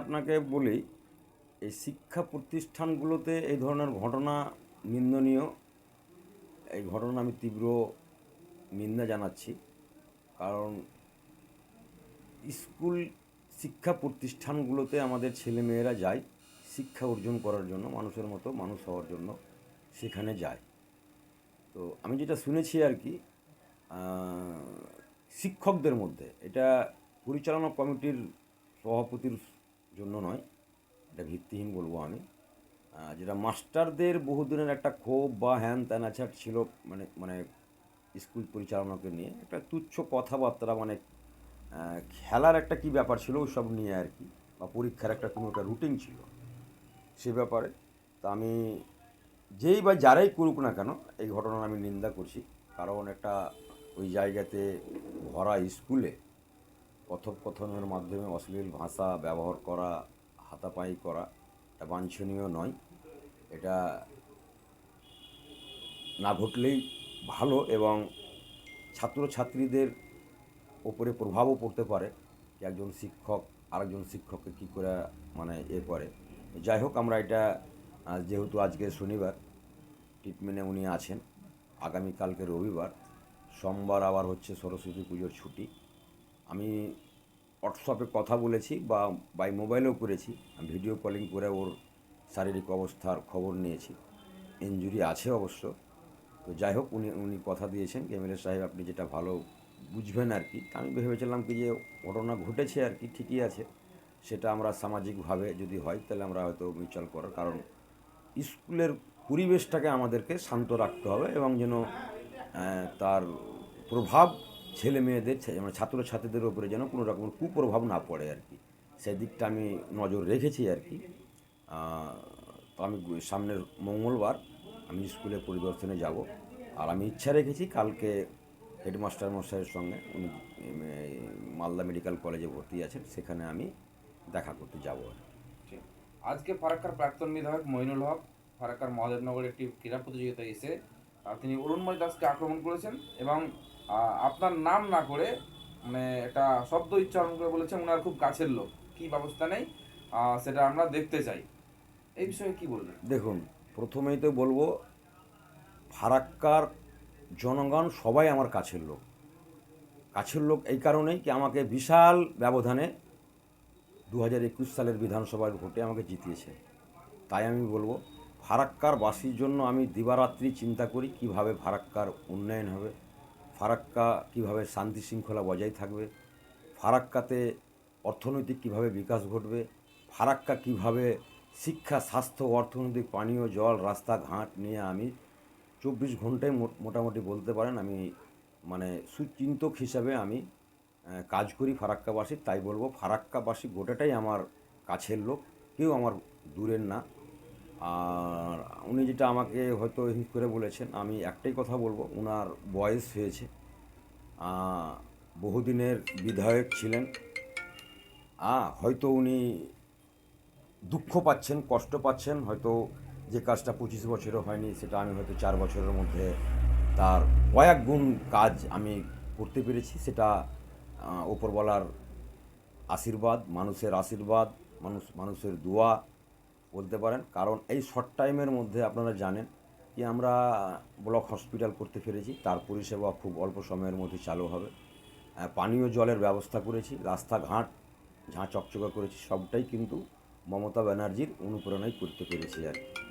আপনাকে বলি, এই শিক্ষা প্রতিষ্ঠানগুলোতে এই ধরনের ঘটনা নিন্দনীয়। এই ঘটনা আমি তীব্র নিন্দা জানাচ্ছি। কারণ স্কুল শিক্ষা প্রতিষ্ঠানগুলোতে আমাদের ছেলেমেয়েরা যায় শিক্ষা অর্জন করার জন্য, মানুষের মতো মানুষ হওয়ার জন্য সেখানে যায়। তো আমি যেটা শুনেছি আর কি শিক্ষকদের মধ্যে, এটা পরিচালনা কমিটির সভাপতির জন্য নয়, এটা ভিত্তিহীন বলব আমি। যেটা মাস্টারদের বহুদিনের একটা ক্ষোভ বা হ্যান ত্যান আছাট ছিল মানে মানে স্কুল পরিচালনাকে নিয়ে একটা তুচ্ছ কথাবার্তা মানে খেলার একটা কি ব্যাপার ছিল সব নিয়ে আর কি, বা পরীক্ষার একটা কোনো একটা রুটিন ছিল সে ব্যাপারে। তা আমি যেই বা যারাই করুক না কেন, এই ঘটনার আমি নিন্দা করছি। কারণ একটা ওই জায়গাতে ভরা স্কুলে কথোপকথনের মাধ্যমে অশ্লীল ভাষা ব্যবহার করা, হাতাপাই করা এটা বাঞ্ছনীয় নয়। এটা না ঘটলেই ভালো এবং ছাত্রছাত্রীদের ওপরে প্রভাবও পড়তে পারে একজন শিক্ষক আরেকজন শিক্ষককে কী করে মানে এ করে। যাই হোক, আমরা এটা যেহেতু আজকে শনিবার ট্রিটমেন্টে উনি আছেন, আগামীকালকে রবিবার, সোমবার আবার হচ্ছে সরস্বতী পুজোর ছুটি। আমি হোয়াটসঅ্যাপে কথা বলেছি বা বাই মোবাইলেও করেছি, আমি ভিডিও কলিং করে ওর শারীরিক অবস্থার খবর নিয়েছি। ইঞ্জুরি আছে অবশ্য। তো যাই হোক, উনি উনি কথা দিয়েছেন এমএলএ সাহেব আপনি যেটা ভালো বুঝবেন আর কি। আমি ভেবেছিলাম কি যে ঘটনা ঘটেছে আর কি, ঠিকই আছে। সেটা আমরা সামাজিকভাবে যদি হয়, তাহলে আমরা হয়তো মিউচুয়াল করার কারণ স্কুলের পরিবেশটাকে আমাদেরকে শান্ত রাখতে হবে এবং যেন তার প্রভাব ছেলে মেয়েদের মানে ছাত্রছাত্রীদের উপরে যেন কোনো রকম কুপ্রভাব না পড়ে আর কি। সেই দিকটা আমি নজর রেখেছি আর কি। তো আমি সামনের মঙ্গলবার আমি স্কুলে পরিদর্শনে যাব। আর আমি ইচ্ছা রেখেছি কালকে হেডমাস্টার মশাইয়ের সঙ্গে, উনি মালদা মেডিকেল কলেজে ভর্তি আছেন, সেখানে আমি দেখা করতে যাব। আজকে ফারাক্কার প্রাক্তন বিধায়ক মইনুল হক, ফারাক্কার মহাদেবনগর একটি ক্রীড়া প্রতিযোগিতায় এসে তিনি অরুণময় দাসকে আক্রমণ করেছেন এবং আপনার নাম না করে মানে একটা শব্দ উচ্চারণ করে বলেছেন ওনার খুব কাছের লোক। কি ব্যবস্থা নেই? সেটা আমরা দেখতে চাই। এই বিষয়ে কি বলবেন? দেখুন, প্রথমেই তো বলব, ফারাক্কার জনগণ সবাই আমার কাছের লোক। কাছের লোক এই কারণেই কি আমাকে বিশাল ব্যবধানে দু হাজার একুশ সালের বিধানসভার ভোটে আমাকে জিতিয়েছে। তাই আমি বলব ফারাক্কার বাসীর জন্য আমি দিবারাত্রি চিন্তা করি কীভাবে ফারাক্কার উন্নয়ন হবে। ফারাক্কা কীভাবে শান্তি শৃঙ্খলা বজায় থাকবে? ফারাক্কাতে অর্থনৈতিক কীভাবে বিকাশ ঘটবে? ফারাক্কা কীভাবে শিক্ষা, স্বাস্থ্য, অর্থনৈতিক, পানীয়, জল রাস্তাঘাট নিয়ে আমি চব্বিশ ঘন্টায় মোট- মোটামুটি বলতে পারেন আমি মানে সুচিন্তক হিসাবে আমি কাজ করি ফারাক্কাবাসীর, তাই বলব ফারাক্কাবাসী গোটাটাই আমার কাছের লোক, কেউ আমার দূরের না। আর উনি যেটা আমাকে হয়তো হিট করে বলেছেন, আমি একটাই কথা বলব ওনার বয়স হয়েছে। বহুদিনের বিধায়ক ছিলেন। হয়তো উনি দুঃখ পাচ্ছেন, কষ্ট পাচ্ছেন, হয়তো যে কাজটা পঁচিশ বছরে হয়নি, সেটা আমি হয়তো চার বছরের মধ্যে তার কয়েক গুণ কাজ আমি করতে পেরেছি, সেটা ওপরওয়ালার আশীর্বাদ, মানুষের আশীর্বাদ, মানুষ, মানুষের দোয়া বলতে পারেন। কারণ এই শর্ট টাইমের মধ্যে আপনারা জানেন কি আমরা ব্লক হসপিটাল করতে পেরেছি। তার পরিষেবা খুব অল্প সময়ের মধ্যে চালু হবে। পানীয় জলের ব্যবস্থা করেছি, রাস্তাঘাট ঝাঁ চকচকা করেছি, সবটাই কিন্তু মমতা ব্যানার্জির অনুপ্রেরণায় করতে পেরেছি আর কি।